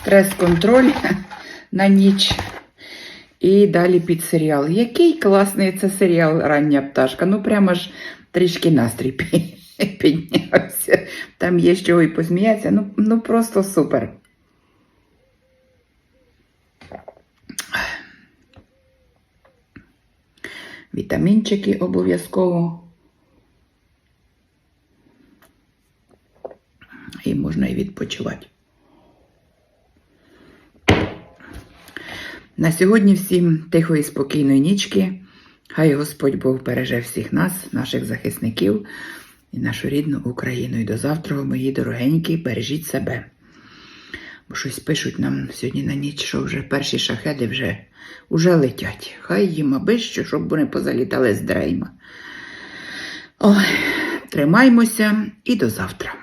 стрес-контроль на ніч. І далі під серіал. Який класний це серіал Рання пташка. Ну, прямо ж трішки настрій піднявся. Там є з чого і посміятися. Ну, ну просто супер. Вітамінчики обов'язково. І можна і відпочивати. На сьогодні всім тихої, спокійної нічки. Хай Господь Бог береже всіх нас, наших захисників і нашу рідну Україну. І до завтра, мої дорогенькі, бережіть себе. Бо щось пишуть нам сьогодні на ніч, що вже перші шахеди вже, вже летять. Хай їм аби що, щоб вони позалітали з дрейма. Ой, тримаймося і до завтра.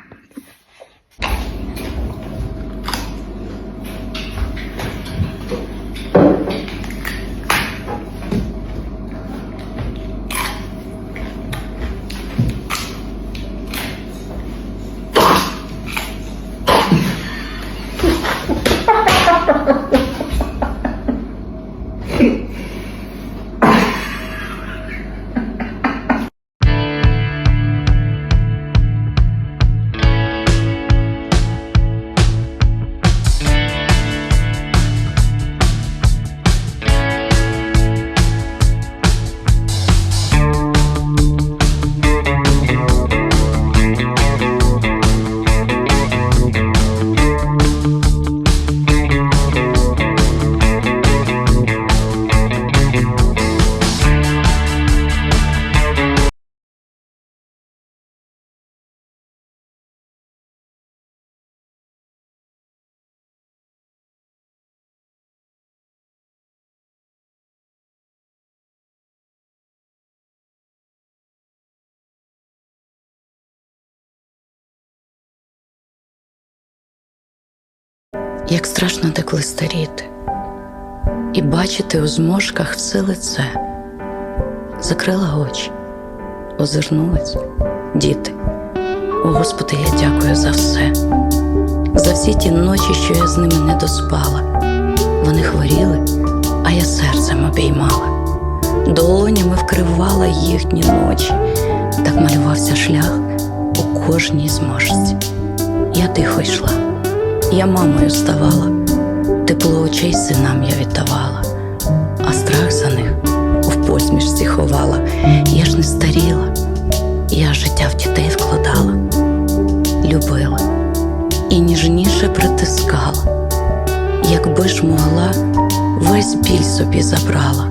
Як страшно деколи старіти, і бачити у зморшках все лице, закрила очі, озирнулась, діти. О Господи, я дякую за все, за всі ті ночі, що я з ними не доспала. Вони хворіли, а я серцем обіймала, долонями вкривала їхні ночі, так малювався шлях у кожній зморшці. Я тихо йшла. Я мамою ставала, тепло очей синам я віддавала, а страх за них в посмішці ховала. Я ж не старіла, я життя в дітей вкладала, любила і ніжніше притискала. Якби ж могла, весь біль собі забрала.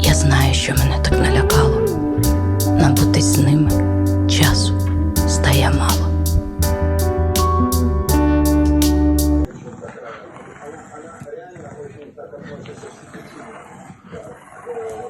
Я знаю, що мене так налякало. Набутись з ними часу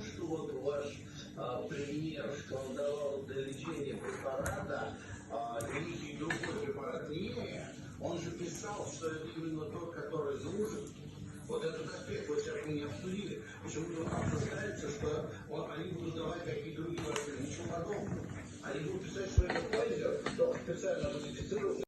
что вот ваш а, пример, что он давал для лечения препарата, а некий другой препарат. Не, он же писал, что это именно тот, который нужен. Вот этот аспект вы сейчас не обсудили. Почему-то вам что он- они будут давать какие-то другие вакцины. Ничего подобного. Они будут писать, что это Pfizer, что специально модифицирован.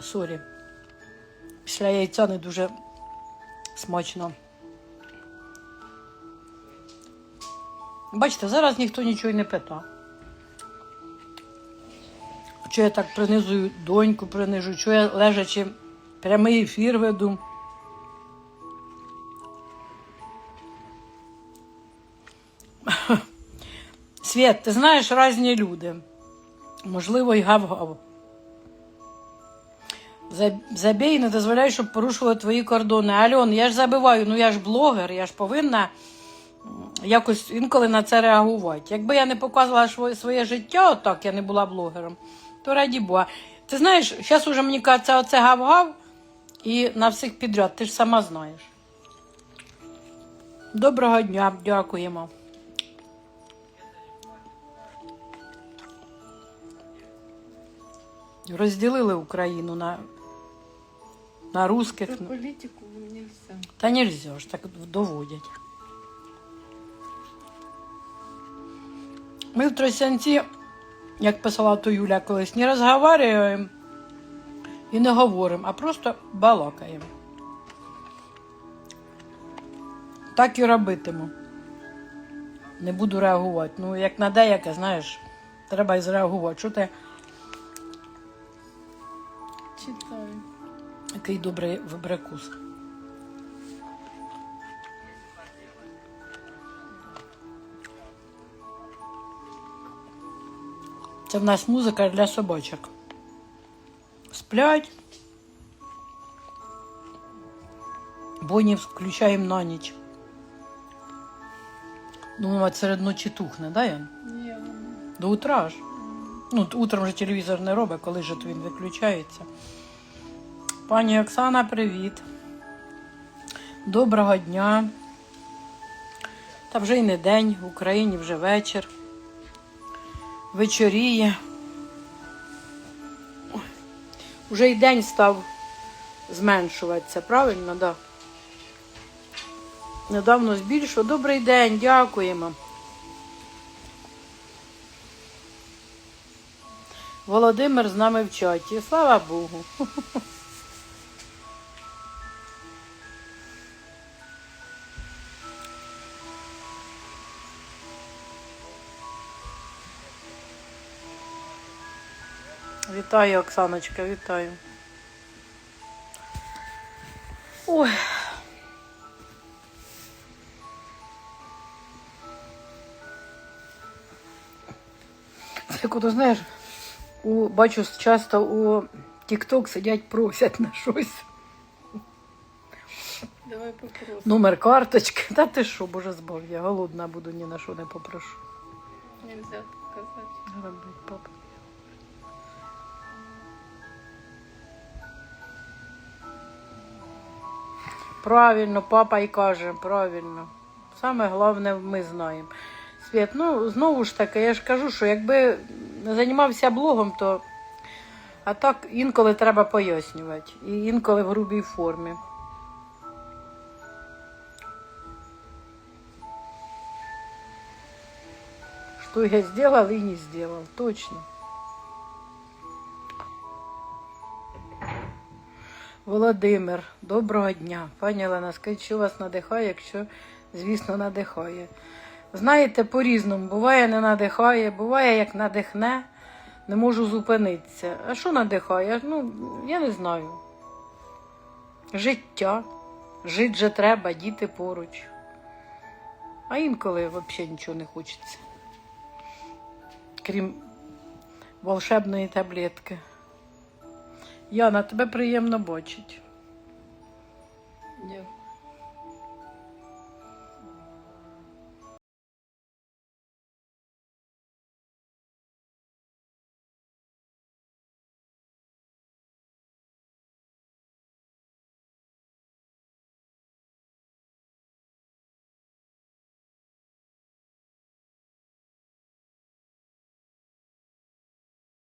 Сорі, Після яйця не дуже смачно. Бачите, зараз ніхто нічого й не питав. Що я так принизую доньку, принижу, що я лежачи прямий ефір веду. Світ, ти знаєш різні люди. Можливо, і гав-гав. За- Забій, не дозволяй, щоб порушували твої кордони. Альон, я ж забиваю, ну я ж блогер, я ж повинна якось інколи на це реагувати. Якби я не показувала своє життя, отак я не була блогером, то раді Бога. Ти знаєш, зараз уже мені кажеться, оце гав-гав і на всіх підряд, ти ж сама знаєш. Доброго дня, дякуємо. Розділили Україну на, на русських. Про політику нельзя. Та нельзя ж, так доводять. Ми в Тросянці, як писала то Юля колись, не розговорюємо і не говоримо, а просто балакаємо. Так і робитиму. Не буду реагувати. Ну, як на деяке, знаєш, треба і зреагувати. Що ти Читаю. Який добрий вибрикус? Це в нас музика для собачок. Сплять. Боні включаємо на ніч. Думаю, серед ночі тухне, да, Ян? Ні, До утра ж. Ну, утром же телевізор не робить, коли ж він виключається. Пані Оксана, привіт. Доброго дня. Та вже й не день, в Україні вже вечір. Вечоріє. Ой, Уже й день став зменшуватися, правильно, да? Недавно збільшив. Добрий день, дякуємо. Володимир з нами в чаті. Слава Богу. Вітаю, Оксаночка, вітаю. Ой. Це куди знаєш, у, бачу часто у TikTok сидять, просять на щось. давай попросимо. Номер карточки. Та ти що, боже збав, я голодна буду, ні на що не попрошу. Нельзя казати. Робить папа. Правильно, папа і каже, правильно. Саме головне ми знаємо. Світ, ну знову ж таки, я ж кажу, що якби займався блогом, то а так інколи треба пояснювати. І інколи в грубій формі. Что я сделал и не сделал, точно. Володимир, доброго дня. Пані Олена, скажіть, що вас надихає, якщо, звісно, надихає. Знаєте, по-різному. Буває, не надихає, буває, як надихне, не можу зупинитися. А що надихає? Ну, я не знаю. Життя. Жити же треба, діти поруч. А інколи взагалі нічого не хочеться. Крім волшебної таблетки. Яна, тебе приємно бачить. Дякую.